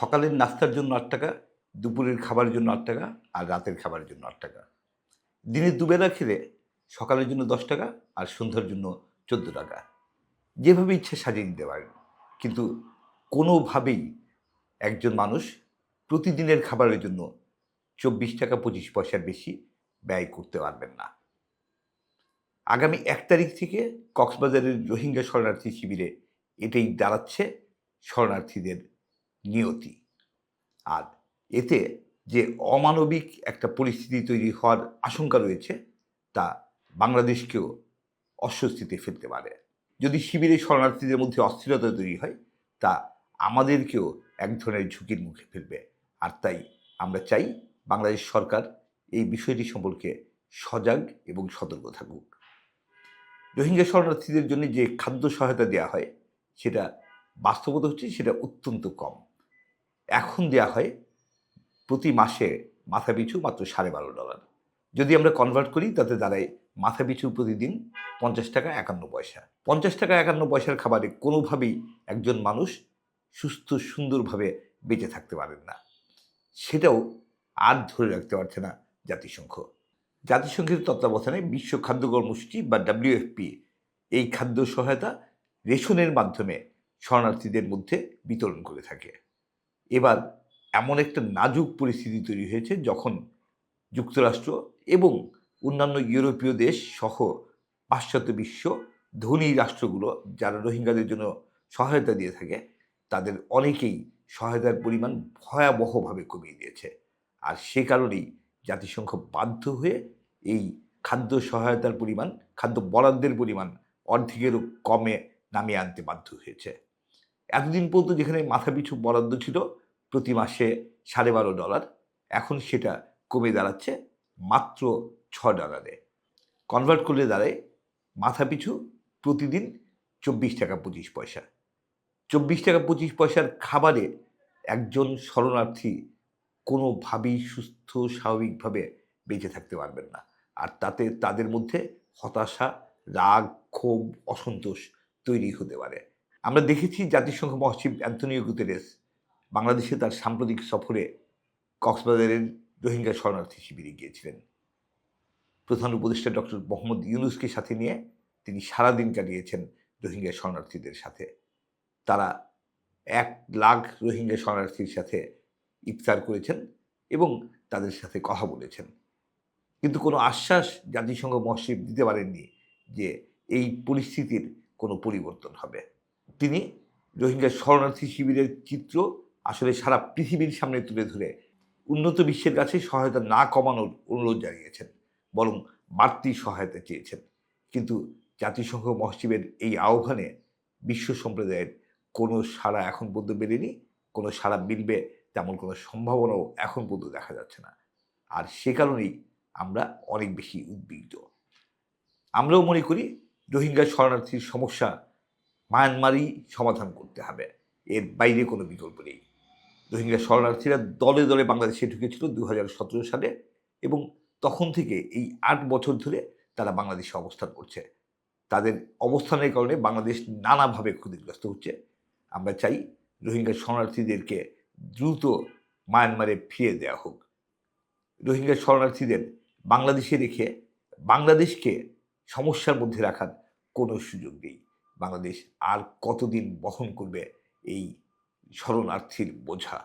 সকালের নাস্তার জন্য আট টাকা, দুপুরের খাবারের জন্য আট টাকা, আর রাতের খাবারের জন্য আট টাকা। দিনে দুবেলা খেলে সকালের জন্য দশ টাকা, আর সন্ধ্যার জন্য চোদ্দ টাকা। যেভাবে ইচ্ছে সাজিয়ে দিতে পারেন। কিন্তু কোনোভাবেই একজন মানুষ প্রতিদিনের খাবারের জন্য চব্বিশ টাকা, পঁচিশ পয়সার বেশি ব্যয় করতে পারবেন না। আগামী এক তারিখ থেকে কক্সবাজারের রোহিঙ্গা শরণার্থী শিবিরে এটাই দাঁড়াচ্ছে। শরণার্থীদের নিয়তি। আর এতে যে অমানবিক একটা পরিস্থিতি তৈরি হওয়ার আশঙ্কা রয়েছে, তা বাংলাদেশকেও অস্বস্তিতে ফেলতে পারে। যদি শিবিরে শরণার্থীদের মধ্যে অস্থিরতা তৈরি হয়, তা আমাদেরকেও এক ধরনের ঝুঁকির মুখে ফেলবে। আর তাই আমরা চাই বাংলাদেশ সরকার এই বিষয়টি সম্পর্কে সজাগ এবং সতর্ক থাকুক। রোহিঙ্গা শরণার্থীদের জন্য যে খাদ্য সহায়তা দেওয়া হয়, সেটা বাস্তবতা হচ্ছে সেটা অত্যন্ত কম। এখন দেওয়া হয় প্রতি মাসে মাথা পিছু মাত্র সাড়ে বারো ডলার। যদি আমরা কনভার্ট করি, তাতে দাঁড়ায় মাথা পিছু প্রতিদিন পঞ্চাশ টাকা একান্ন পয়সা। পঞ্চাশ টাকা একান্ন পয়সার খাবারে কোনোভাবেই একজন মানুষ সুস্থ, সুন্দরভাবে বেঁচে থাকতে পারেন না। সেটাও আর ধরে রাখতে পারছে না জাতিসংঘ। জাতিসংঘের তত্ত্বাবধানে বিশ্ব খাদ্য কর্মসূচি বা ডাব্লিউএফপি এই খাদ্য সহায়তা রেশনের মাধ্যমে শরণার্থীদের মধ্যে বিতরণ করে থাকে। এবার এমন একটা নাজুক পরিস্থিতি তৈরি হয়েছে যখন যুক্তরাষ্ট্র এবং অন্যান্য ইউরোপীয় দেশ সহ পাশ্চাত্য বিশ্ব ধনী রাষ্ট্রগুলো যারা রোহিঙ্গাদের জন্য সহায়তা দিয়ে থাকে, তাদের অনেকেই সহায়তার পরিমাণ ভয়াবহভাবে কমিয়ে দিয়েছে। আর সে কারণেই জাতিসংঘ বাধ্য হয়ে এই খাদ্য সহায়তার পরিমাণ, খাদ্য বরাদ্দের পরিমাণ অর্ধেকেরও কমে নামিয়ে আনতে বাধ্য হয়েছে। এতদিন পর্যন্ত যেখানে মাথাপিছু বরাদ্দ ছিল প্রতি মাসে সাড়ে বারো ডলার, এখন সেটা কমে দাঁড়াচ্ছে মাত্র ছ ডলারে। কনভার্ট করলে দাঁড়ায় মাথাপিছু প্রতিদিন চব্বিশ টাকা পঁচিশ পয়সা। চব্বিশ টাকা পঁচিশ পয়সার খাবারে একজন শরণার্থী কোনোভাবেই সুস্থ, স্বাভাবিকভাবে বেঁচে থাকতে পারবেন না। আর তাতে তাদের মধ্যে হতাশা, রাগ, ক্ষোভ, অসন্তোষ তৈরি হতে পারে। আমরা দেখেছি জাতিসংঘ মহাসচিব অ্যান্টনিও গুতেরেস বাংলাদেশে তার সাম্প্রতিক সফরে কক্সবাজারের রোহিঙ্গা শরণার্থী শিবিরে গিয়েছিলেন। প্রধান উপদেষ্টা ডক্টর মোহাম্মদ ইউনুসকে সাথে নিয়ে তিনি সারাদিন কাটিয়েছেন রোহিঙ্গা শরণার্থীদের সাথে। তারা এক লাখ রোহিঙ্গা শরণার্থীর সাথে ইফতার করেছেন এবং তাদের সাথে কথা বলেছেন। কিন্তু কোনো আশ্বাস জাতিসংঘ মহাসচিব দিতে পারেননি যে এই পরিস্থিতির কোনো পরিবর্তন হবে। তিনি রোহিঙ্গা শরণার্থী শিবিরের চিত্র আসলে সারা পৃথিবীর সামনে তুলে ধরে, উন্নত বিশ্বের কাছে সহায়তা না কমানোর অনুরোধ জানিয়েছেন, বরং বাড়তি সহায়তা চেয়েছেন। কিন্তু জাতিসংঘ মহাসচিবের এই আহ্বানে বিশ্ব সম্প্রদায়ের কোনো সাড়া এখন পর্যন্ত বেরেনি কোনো সাড়া মিলবে তেমন কোনো সম্ভাবনাও এখন পর্যন্ত দেখা যাচ্ছে না। আর সে কারণেই আমরা অনেক বেশি উদ্বিগ্ন। আমরাও মনে করি রোহিঙ্গা শরণার্থীর সমস্যা মায়ানমারই সমাধান করতে হবে। এর বাইরে কোনো বিকল্প নেই। রোহিঙ্গা শরণার্থীরা দলে দলে বাংলাদেশে ঢুকেছিল দু হাজার সতেরো সালে এবং তখন থেকে এই আট বছর ধরে তারা বাংলাদেশে অবস্থান করছে। তাদের অবস্থানের কারণে বাংলাদেশ নানাভাবে ক্ষতিগ্রস্ত হচ্ছে। আমরা চাই রোহিঙ্গা শরণার্থীদেরকে দ্রুত মায়ানমারে ফিরিয়ে দেওয়া হোক। রোহিঙ্গা শরণার্থীদের বাংলাদেশে রেখে বাংলাদেশকে সমস্যার মধ্যে রাখার কোনো সুযোগ নেই। বাংলাদেশ আর কতদিন বহন করবে এই শরণার্থীর বোঝা?